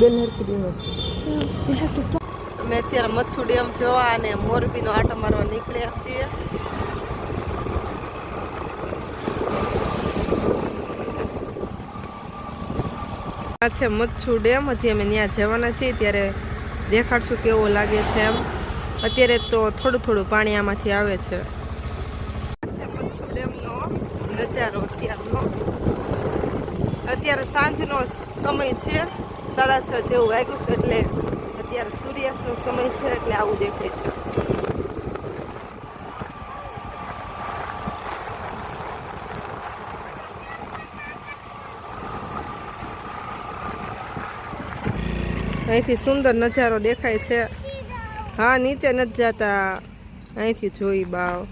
બેન હરખી અમે અત્યારે મચ્છુ ડેમ જોવા અને મોરબીનો આટો મારવા નીકળ્યા છીએ. આ છે મચ્છુ ડેમ. હજી અમે ત્યાં જવાના છીએ, ત્યારે દેખાડશું કેવો લાગે છે એમ. અત્યારે તો થોડું થોડું પાણી આમાંથી આવે છે. છે મચ્છુ ડેમનો નજારો અત્યારનો. અત્યારે સાંજનો સમય છે, સાડા છ જેવું વાગ્યું છે, એટલે અત્યારે સૂર્યાસ્તનો સમય છે, એટલે આવું દેખાય છે. અહીંથી સુંદર નજારો દેખાય છે. હા નીચે નથી જતા. અહીંથી જોઈ બાવ.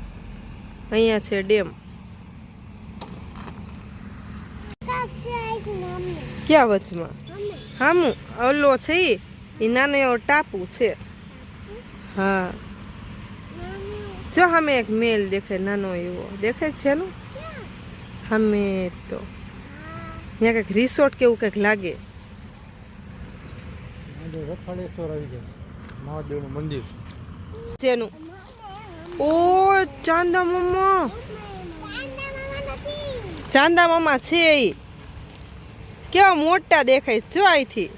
અહીંયા છે ડેમ. ક્યાં વચમાં? હામું ઓલો છે ઈ. એ નાનો એવો ટાપુ છે. હા. જો હમે એક મેલ દેખાય નાનો એવો. દેખાય છે ને સામે તો. ત્યાં કંઈક રિસોર્ટ કેવું કંઈક લાગે. રથાળેશ્વર આવી જાય. મહાદેવનું મંદિર. જેનું. ઓ ચાંદા મમ્મા ચાંદા મામા છે એ કેવા મોટા દેખાય છે જો અહીંથી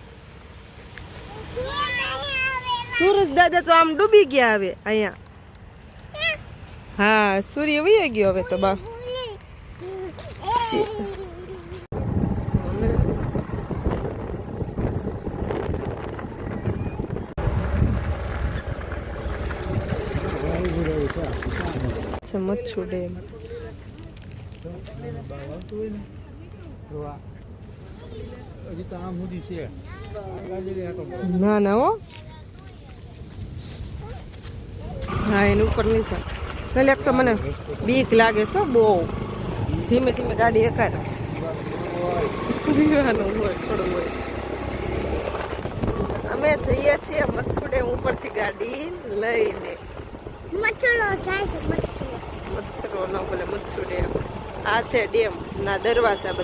સૂરજ દાદા તો આમ ડૂબી ગયા હવે અહીંયા. હા સૂર્ય વહી ગયો હવે તો બા. છે. મચ્છુ ડેમ. ના ના, હો. હા, એની ઉપર નહીં ચાલ પેલે એક તો મને બીક લાગે છે બહુ. ધીમે ધીમે ગાડી એકાર. દીવાનું હોય, થોડું હોય. અમે જઈએ છીએ મચ્છુડે ઉપરથી ગાડી લઈને. મચ્છુડો જાય છે મચ્છરો ન બોલે મચ્છુ ડેમ આ છે ડેમ ના દરવાજા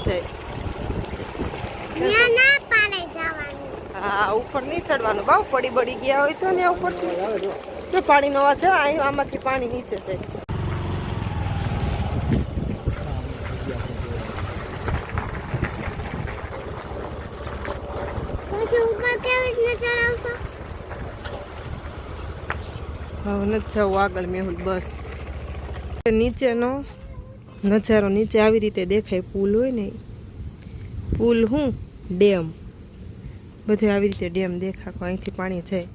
ના પાડે જવાનું. હા ઉપર નહીં ચડવાનું. બહુ પડી બડી ગયા હોય તો ને ઉપર જો અવાજ આવે અહીં આમાંથી પાણી નીચે છે. નથી જવું આગળ મેહુલ બસ. નીચેનો નજારો નીચે આવી રીતે દેખાય, પુલ હોય ને પુલ હું? ડેમ. બધું આવી રીતે ડેમ દેખાકો અહીંથી પાણી જાય.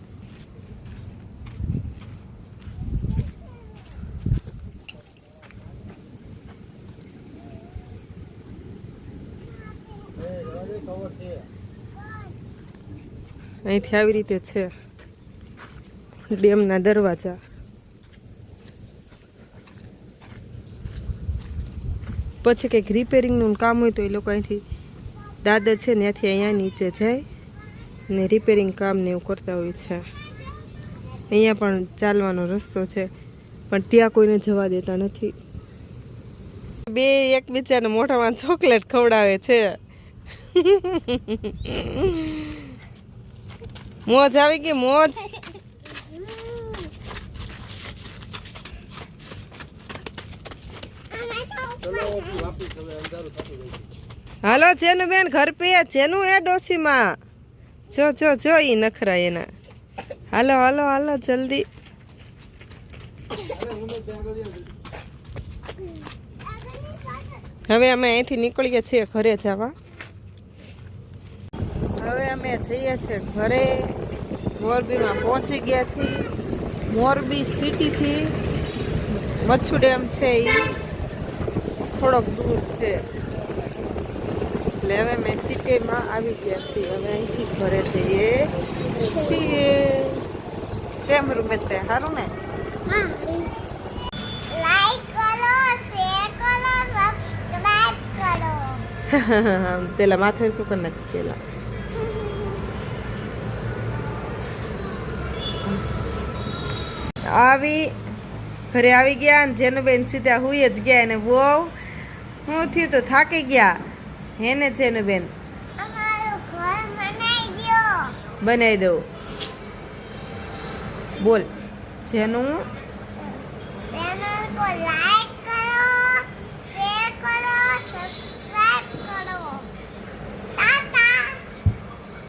અહીંથી આવી રીતે છે. ડેમના દરવાજા. પછી કંઈક રિપેરિંગનું કામ હોય તો એ લોકો અહીંથી દાદર છે ને ત્યાંથી અહીંયા નીચે જાય ને રિપેરિંગ કામ ને એવું કરતા હોય છે. અહીંયા પણ ચાલવાનો રસ્તો છે, પણ ત્યાં કોઈને જવા દેતા નથી. બે એકબીજાને મોઢામાં ચોકલેટ ખવડાવે છે. મોજ આવી ગઈ, મોજ. હાલો, જેનું બેન ઘર પે જેનું એ ડોશીમાં. જો જો જો, ઈ નખરા એના. હાલો હાલો હાલો, જલ્દી. હવે અમે અહીંથી નીકળીએ છીએ ઘરે જવા. હવે અમે જઈએ છીએ ઘરે. મોરબીમાં પહોંચી ગયા છીએ. મોરબી સિટીથી મચ્છુ ડેમ છે એ થોડોક દૂર છે. એટલે હવે મેં સિટીમાં આવી ગયા છીએ. હવે અહીંથી ઘરે જઈએ છીએ. કેમ રૂમે તે સારું ને પેલા માથે ઉપર નથી પેલા. આવી ઘરે આવી ગયા જેનું બેન સીધા હુઈ જ ગયા અને બહુ નવું થયું તો થાકી ગયા. હે ને છે ને બેન બનાવી દઉં. બોલ જેનું